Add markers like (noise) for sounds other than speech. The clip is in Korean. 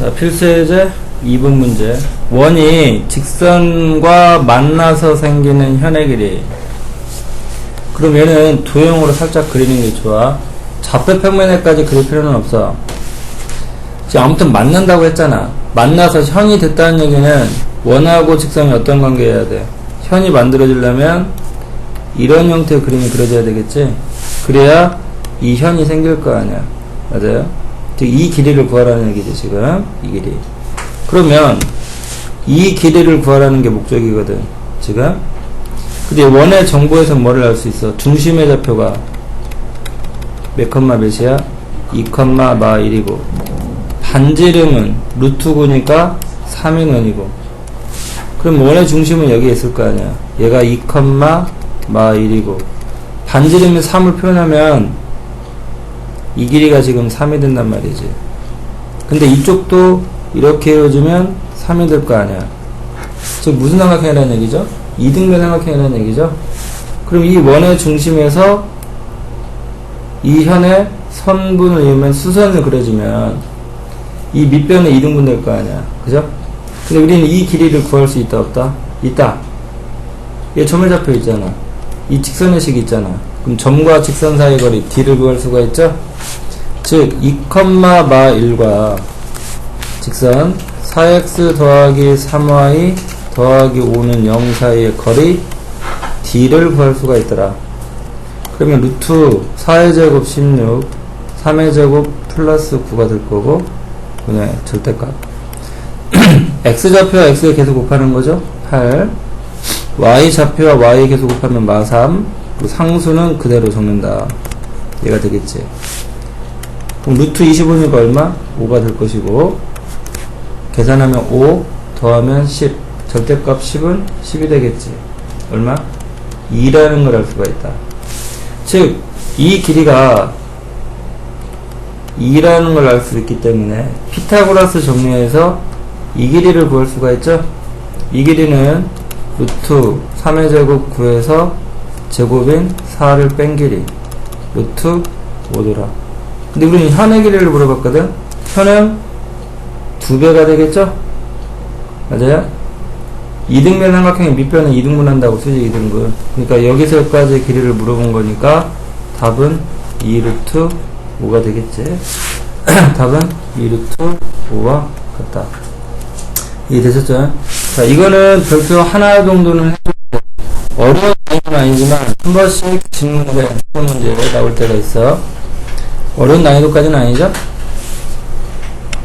자, 필수예제 2번 문제. 원이 직선과 만나서 생기는 현의 길이. 그럼 얘는 도형으로 살짝 그리는 게 좋아. 좌표 평면에까지 그릴 필요는 없어. 지금 아무튼 만난다고 했잖아. 만나서 현이 됐다는 얘기는 원하고 직선이 어떤 관계여야 돼? 현이 만들어지려면 이런 형태의 그림이 그려져야 되겠지? 그래야 이 현이 생길 거 아니야. 맞아요? 즉, 이 길이를 구하라는 얘기지, 지금. 이 길이. 그러면, 이 길이를 구하라는 게 목적이거든, 지금. 근데 원의 정보에서 뭐를 알 수 있어? 중심의 좌표가 몇 컴마 몇이야? 2 컴마 마 1이고. 반지름은 루트 9니까 3인 원이고. 그럼 원의 중심은 여기에 있을 거 아니야. 얘가 2 컴마 마 1이고. 반지름이 3을 표현하면 이 길이가 지금 3이 된단 말이지. 근데 이쪽도 이렇게 헤어지면 3이 될 거 아니야. 즉, 무슨 삼각형이라는 얘기죠? 이등변 삼각형이라는 얘기죠? 그럼 이 원의 중심에서 이 현의 선분을 이으면 수선을 그려주면 이 밑변은 이등분 될 거 아니야. 그죠? 근데 우리는 이 길이를 구할 수 있다, 없다? 있다. 얘 점을 잡혀 있잖아. 이 직선의 식 있잖아. 그럼 점과 직선 사이 거리 d를 구할 수가 있죠? 즉, 2, 마 1과 직선 4x 더하기 3y 더하기 5는 0 사이의 거리 d를 구할 수가 있더라. 그러면 루트 4의 제곱 16, 3의 제곱 플러스 9가 될 거고, 그냥 절대값. (clears throat) x좌표와 x에 계속 곱하는 거죠? 8. y좌표와 y에 계속 곱하면 마 3. 그리고 상수는 그대로 적는다. 얘가 되겠지. 그럼 루트 25니까 얼마? 5가 될 것이고, 계산하면 5 더하면 10. 절대값 10은 10이 되겠지. 얼마? 2라는 걸 알 수가 있다. 즉, 이 길이가 2라는 걸 알 수 있기 때문에 피타고라스 정리에서 이 길이를 구할 수가 있죠? 이 길이는 루트 3의 제곱 9에서 제곱인 4를 뺀 길이 루트 5더라. 근데 우리는 현의 길이를 물어봤거든? 현은 두 배가 되겠죠? 맞아요? 이등변 삼각형의 밑변은 이등분한다고 수직 이등분. 그러니까 여기서까지 길이를 물어본 거니까 답은 2루트 5가 되겠지. (clears throat) 답은 2루트 5와 같다. 이해되셨죠? 자, 이거는 별표 하나 정도는 어려운 난이도는 아니지만, 한 번씩 질문에, 문제에 나올 때가 있어. 어려운 난이도까지는 아니죠?